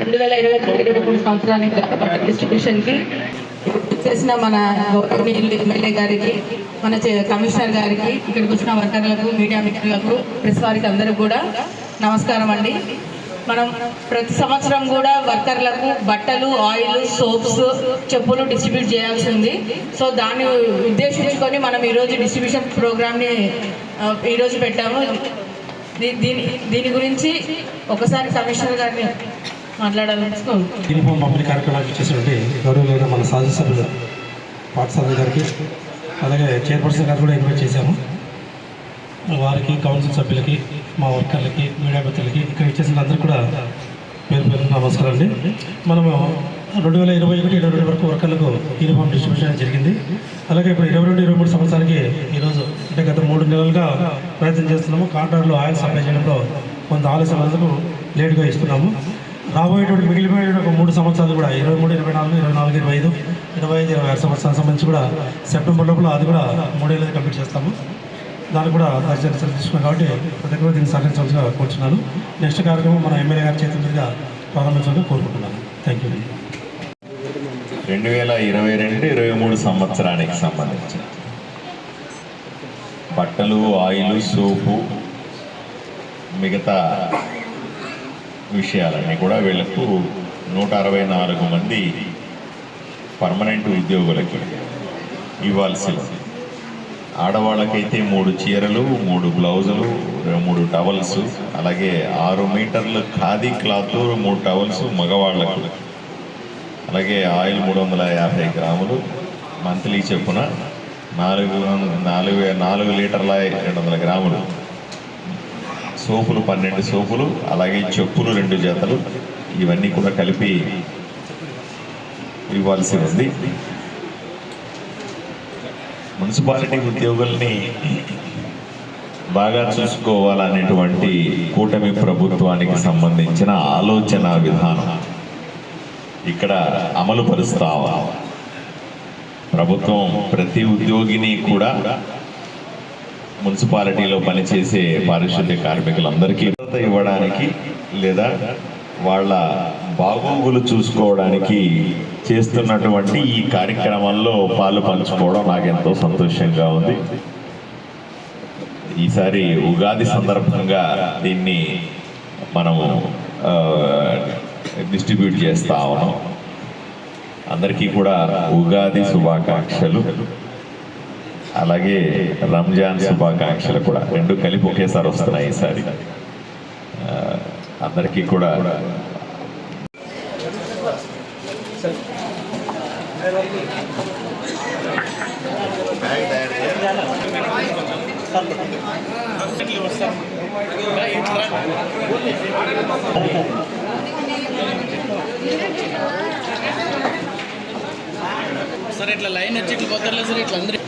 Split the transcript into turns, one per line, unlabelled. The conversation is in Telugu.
రెండు వేల ఇరవై రెండు ఇరవై మూడు సంవత్సరానికి డిస్ట్రిబ్యూషన్కి చేసిన మన గౌరవనీయులు ఎమ్మెల్యే గారికి మన చే- కమిషనర్ గారికి ఇక్కడికి వచ్చిన వర్కర్లకు మీడియా మిత్రులకు ప్రెస్ వారికి అందరూ కూడా నమస్కారం అండి. మనం ప్రతి సంవత్సరం కూడా వర్కర్లకు బట్టలు ఆయిల్ సోప్స్ చెప్పులు డిస్ట్రిబ్యూట్ చేయాల్సి ఉంది. సో దాన్ని ఉద్దేశించుకొని మనం ఈరోజు డిస్ట్రిబ్యూషన్ ప్రోగ్రామ్ని ఈరోజు పెట్టాము. దీని దీని గురించి ఒకసారి కమిషనర్ గారిని మాట్లాడాలని
యూనిఫామ్ పంపిణీ కార్యక్రమానికి చేసినటువంటి గౌరవమైన మన శాసనసభ్యులు పాఠశాల గారికి అలాగే చైర్పర్సన్ గారు కూడా ఇన్వైట్ చేశాము. వారికి కౌన్సిల్ సభ్యులకి మా వర్కర్లకి మీడియా మిత్రులకి ఇక్కడ ఇచ్చేసిన అందరూ కూడా పేరు పేరు నమస్కారం అండి. మనము రెండు వేల ఇరవై ఒకటి ఇరవై రెండు వరకు వర్కర్లకు యూనిఫామ్ డిస్ట్రిబ్యూషన్ జరిగింది. అలాగే ఇప్పుడు ఇరవై రెండు ఇరవై మూడు సంవత్సరానికి ఈరోజు అంటే గత మూడు నెలలుగా ప్రయత్నం చేస్తున్నాము. కాంట్రాక్ట్లో ఆయిల్ సప్లై చేయడంలో కొంత ఆలస్యం లేటుగా ఇస్తున్నాము. రాబోయేటువంటి మిగిలిపోయిన ఒక మూడు సంవత్సరాలు కూడా ఇరవై మూడు ఇరవై నాలుగు ఇరవై నాలుగు ఇరవై ఐదు ఇరవై ఐదు ఇరవై ఆరు సంవత్సరాల సంబంధించి కూడా సెప్టెంబర్ లోపల అది కూడా మూడేళ్ళది కంప్లీట్ చేస్తాము. దాన్ని కూడా దర్శనం తీసుకున్నాం కాబట్టి ప్రతి ఒక్కరు దీన్ని సహకరించవలసిగా కోరుతున్నాను నెక్స్ట్ కార్యక్రమం మన ఎమ్మెల్యే గారి చేతుల మీదుగా ప్రారంభించాలని కోరుకుంటున్నాను. థ్యాంక్ యూ
రెండు వేల ఇరవై రెండు ఇరవై మూడు సంవత్సరానికి సంబంధించి బట్టలు ఆయిల్ సోపు మిగతా విషయాలన్నీ కూడా వీళ్ళకు నూట అరవై నాలుగు మంది పర్మనెంట్ ఉద్యోగులకి ఇవ్వాల్సి ఆడవాళ్ళకైతే మూడు చీరలు మూడు బ్లౌజులు మూడు టవల్స్ అలాగే ఆరు మీటర్లు ఖాదీ క్లాత్ మూడు టవల్స్ మగవాళ్ళకు అలాగే ఆయిల్ మూడు వందల యాభై గ్రాములు మంత్లీ చొప్పున నాలుగు నాలుగు నాలుగు లీటర్ల రెండు వందల గ్రాములు. సోపులు పన్నెండు సోపులు అలాగే చెప్పులు రెండు జతలు. ఇవన్నీ కూడా కలిపి ఇవ్వాల్సి ఉంది. మున్సిపాలిటీ ఉద్యోగుల్ని బాగా చూసుకోవాలనేటువంటి కూటమి ప్రభుత్వానికి సంబంధించిన ఆలోచన విధానం. ఇక్కడ అమలు పరుస్తావా ప్రభుత్వం ప్రతి ఉద్యోగిని కూడా మున్సిపాలిటీలో పనిచేసే పారిశుద్ధ్య కార్మికులందరికీ భద్రత ఇవ్వడానికి లేదా వాళ్ళ బాగోగులు చూసుకోవడానికి చేస్తున్నటువంటి ఈ కార్యక్రమంలో పాలు పంచుకోవడం నాకు ఎంతో సంతోషంగా ఉంది. ఈసారి ఉగాది సందర్భంగా దీన్ని మనము డిస్ట్రిబ్యూట్ చేస్తా ఉన్నాం అందరికీ కూడా ఉగాది శుభాకాంక్షలు. అలాగే రంజాన్ శుభాకాంక్షలు కూడా. రెండు కలిపి ఒకేసారి వస్తున్నాయి ఈసారి. అందరికీ కూడా
సార్ ఇట్లా లైన్ వచ్చి ఇట్లా పోతారులే సార్ ఇట్లా అందరూ